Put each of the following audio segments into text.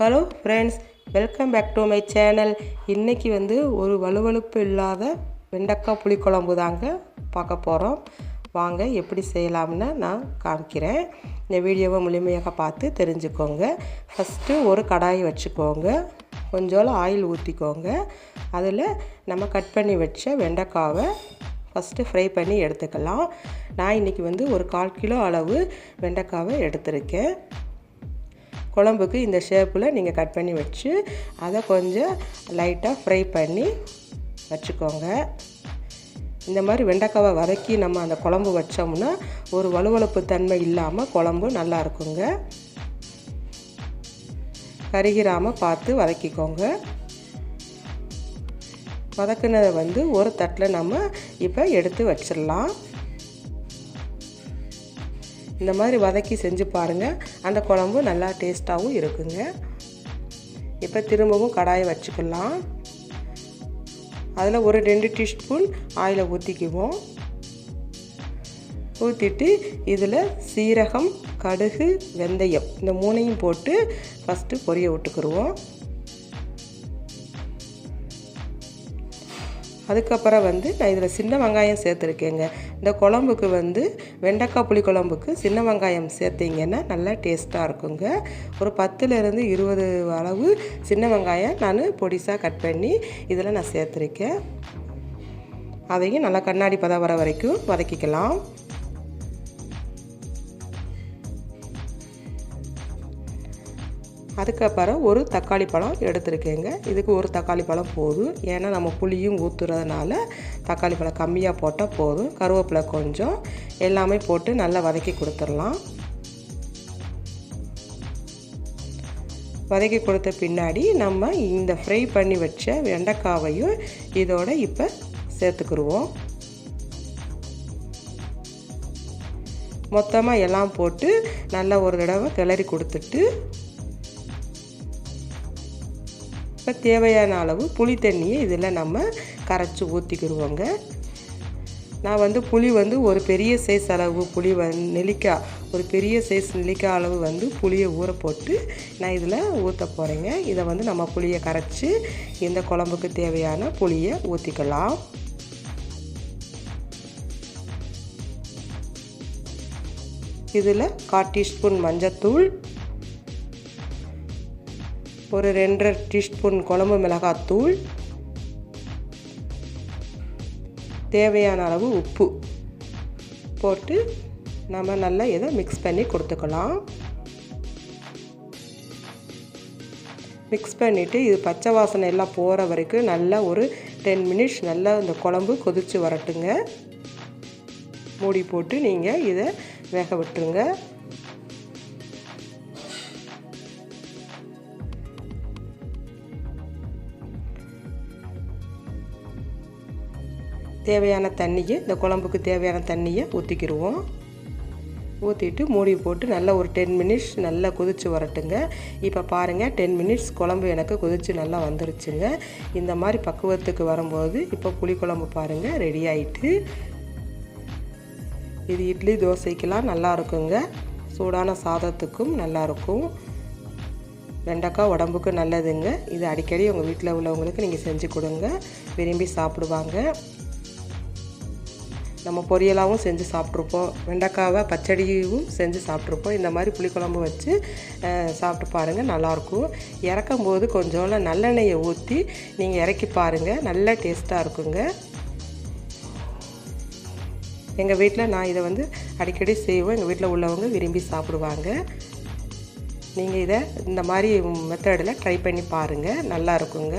Hello friends welcome back to my channel இன்றைக்கி வந்து ஒரு வலுவழுப்பு இல்லாத வெண்டைக்காய் புளிக்குழம்பு தாங்க பார்க்க போகிறோம் வாங்க எப்படி செய்யலாம்னு நான் காமிக்கிறேன். இந்த வீடியோவை முழுமையாக பார்த்து தெரிஞ்சுக்கோங்க. ஃபஸ்ட்டு ஒரு கடாய் வச்சுக்கோங்க. கொஞ்சோளம் ஆயில் ஊற்றிக்கோங்க அதில் நம்ம கட் பண்ணி வச்ச வெண்டைக்காவை ஃபஸ்ட்டு ஃப்ரை பண்ணி எடுத்துக்கலாம். நான் இன்றைக்கி வந்து ஒரு கால் கிலோ அளவு வெண்டைக்காவை எடுத்திருக்கேன். குழம்புக்கு இந்த ஷேப்பில் நீங்கள் கட் பண்ணி வச்சு அதை கொஞ்சம் லைட்டாக ஃப்ரை பண்ணி வச்சுக்கோங்க. இந்த மாதிரி வெண்டைக்காவை வதக்கி நம்ம அந்த குழம்பு வச்சோம்னா ஒரு வலுவழுப்பு தன்மை இல்லாமல் குழம்பு நல்லா இருக்குங்க. கருகிராமல் பார்த்து வதக்கிக்கோங்க. வதக்குனதை வந்து ஒரு தட்டில் நம்ம இப்போ எடுத்து வச்சிடலாம். இந்த மாதிரி வதக்கி செஞ்சு பாருங்கள் அந்த குழம்பு நல்லா டேஸ்ட்டாகவும் இருக்குங்க. இப்போ திரும்பவும் கடாயை வச்சுக்கலாம். அதில் ஒரு ரெண்டு டீஸ்பூன் ஆயிலை ஊற்றிக்குவோம் ஊற்றிட்டு இதில் சீரகம் கடுகு வெந்தயம் இந்த மூணையும் போட்டு ஃபஸ்ட்டு பொரிய விட்டுக்குருவோம். அதுக்கப்புறம் வந்து நான் இதில் சின்ன வெங்காயம் சேர்த்துருக்கேங்க. இந்த குழம்புக்கு வந்து வெண்டைக்காய் புளி குழம்புக்கு சின்ன வெங்காயம் சேர்த்திங்கன்னா நல்லா டேஸ்ட்டாக இருக்குங்க. ஒரு பத்துலேருந்து இருபது அளவு சின்ன வெங்காயம் நான் பொடிசாக கட் பண்ணி இதில் நான் சேர்த்துருக்கேன். அதையும் நல்லா கண்ணாடி பதம் வர வரைக்கும் வதக்கிக்கலாம். அதுக்கப்புறம் ஒரு தக்காளி பழம் எடுத்துருக்கேங்க. இதுக்கு ஒரு தக்காளி பழம் போதும். ஏன்னா நம்ம புளியும் ஊற்றுறதுனால தக்காளி பழம் கம்மியாக போட்டால் போதும். கருவேப்பிலை கொஞ்சம். எல்லாமே போட்டு நல்லா வதக்கி கொடுத்துடலாம். வதக்கி கொடுத்த பின்னாடி நம்ம இந்த ஃப்ரை பண்ணி வச்ச வெண்டைக்காவையும் இதோட இப்போ சேர்த்துக்குருவோம். மொத்தமாக எல்லாம் போட்டு நல்லா ஒரு தடவை கிளறி கொடுத்துட்டு இப்போ தேவையான அளவு புளி தண்ணியை இதில் நம்ம கரைச்சி ஊற்றிக்கிடுவோங்க நான் வந்து புளி வந்து ஒரு பெரிய சைஸ் அளவு புளி வந் நெல்லிக்காய் ஒரு பெரிய சைஸ் நெல்லிக்காய் அளவு வந்து புளியை ஊற போட்டு நான் இதில் ஊற்ற போகிறேங்க இதை வந்து நம்ம புளியை கரைச்சி இந்த குழம்புக்கு தேவையான புளியை ஊற்றிக்கலாம் இதில் கால் டீஸ்பூன் மஞ்சத்தூள் ஒரு ரெண்டரை டீஸ்பூன் குழம்பு மிளகாத்தூள் தேவையான அளவு உப்பு போட்டு நம்ம நல்லா இதை மிக்ஸ் பண்ணி கொடுத்துக்கலாம். மிக்ஸ் பண்ணிவிட்டு இது பச்சை வாசனை எல்லாம் போகிற வரைக்கும் நல்லா ஒரு டென் மினிட்ஸ் நல்லா இந்த குழம்பு கொதித்து வரட்டுங்க. மூடி போட்டு நீங்கள் இதை வேக விட்டுருங்க. தேவையான தண்ணியை இந்த குழம்புக்கு தேவையான தண்ணியை ஊற்றிக்கிடுவோம் ஊற்றிட்டு மூடி போட்டு நல்லா ஒரு டென் மினிட்ஸ் நல்லா கொதித்து வரட்டுங்க. இப்போ பாருங்கள் டென் மினிட்ஸ் குழம்பு எனக்கு கொதித்து நல்லா வந்துருச்சுங்க. இந்த மாதிரி பக்குவத்துக்கு வரும்போது இப்போ புளிக்குழம்பு பாருங்கள் ரெடி ஆயிட்டு. இது இட்லி தோசைக்கெலாம் நல்லா இருக்குங்க. சூடான சாதத்துக்கும் நல்லாயிருக்கும் வெண்டைக்காய் உடம்புக்கு நல்லதுங்க. இது அடிக்கடி உங்கள் வீட்டில் உள்ளவங்களுக்கு நீங்கள் செஞ்சு கொடுங்க. விரும்பி சாப்பிடுவாங்க. நம்ம பொரியலாகவும் செஞ்சு சாப்பிட்ருப்போம். வெண்டைக்காவை பச்சடியும் செஞ்சு சாப்பிட்ருப்போம். இந்த மாதிரி புளிக்குழம்பு வச்சு சாப்பிட்டு பாருங்கள் நல்லாயிருக்கும். இறக்கும் போது கொஞ்சோண்டு நல்லெண்ணெயை ஊற்றி நீங்கள் இறக்கி பாருங்கள் நல்ல டேஸ்ட்டாக இருக்குங்க. எங்கள் வீட்டில் நான் இதை வந்து அடிக்கடி செய்வோம் எங்கள் வீட்டில் உள்ளவங்க விரும்பி சாப்பிடுவாங்க. நீங்கள் இதை இந்த மாதிரி மெத்தடில் ட்ரை பண்ணி பாருங்கள் நல்லா இருக்குங்க.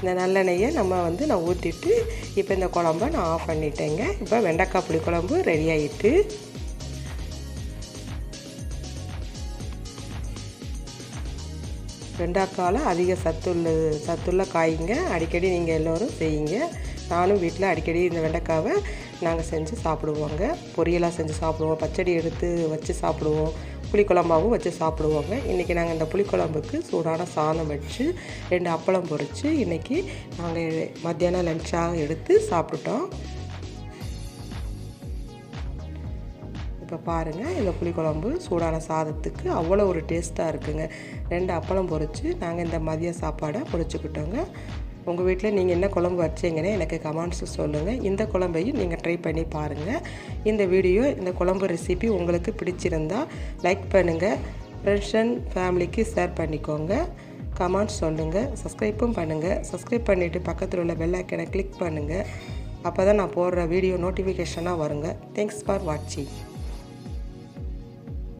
இந்த நல்லெண்ணெயை நம்ம வந்து நான் ஊற்றிட்டு இப்போ இந்த குழம்ப நான் ஆஃப் பண்ணிட்டேங்க. இப்போ வெண்டைக்காய் புளி குழம்பு ரெடி ஆகிட்டு வெண்டைக்காயில் அதிக சத்துள்ள சத்துள்ள காய்ங்க. அடிக்கடி நீங்கள் எல்லோரும் செய்யுங்க. நானும் வீட்டில் அடிக்கடி இந்த வெண்டைக்காவை நாங்கள் செஞ்சு சாப்பிடுவோங்க. பொரியலாக செஞ்சு சாப்பிடுவோம். பச்சடி எடுத்து வச்சு சாப்பிடுவோம். புளிக்குழம்பாகவும் வச்சு சாப்பிடுவோங்க. இன்றைக்கி நாங்கள் இந்த புளிக்குழம்புக்கு சூடான சாதம் வச்சு ரெண்டு அப்பளம் பொரித்து இன்றைக்கி நாங்கள் மத்தியானம் லஞ்சாக எடுத்து சாப்பிட்டுட்டோம். இப்போ பாருங்கள் இந்த புளிக்குழம்பு சூடான சாதத்துக்கு அவ்வளோ ஒரு டேஸ்ட்டாக இருக்குங்க. ரெண்டு அப்பளம் பொரித்து நாங்கள் இந்த மதிய சாப்பாடை பொறிச்சுக்கிட்டோங்க உங்கள் வீட்டில் நீங்கள் என்ன குழம்பு வச்சீங்கன்னு எனக்கு கமெண்ட்ஸு சொல்லுங்கள் இந்த குழம்பையும் நீங்கள் ட்ரை பண்ணி பாருங்கள் இந்த வீடியோ இந்த குழம்பு ரெசிபி உங்களுக்கு பிடிச்சிருந்தா லைக் பண்ணுங்கள் ஃப்ரெண்ட்ஸ் அண்ட் ஃபேமிலிக்கு ஷேர் பண்ணிக்கோங்க. கமெண்ட்ஸ் சொல்லுங்கள் சப்ஸ்கிரைப்பும் பண்ணுங்கள் சப்ஸ்கிரைப் பண்ணிவிட்டு பக்கத்தில் உள்ள பெல் ஐக்கனை கிளிக் பண்ணுங்கள் அப்போ தான் நான் போடுற வீடியோ நோட்டிஃபிகேஷனாக வருங்க. தேங்க்ஸ் ஃபார் வாட்சிங்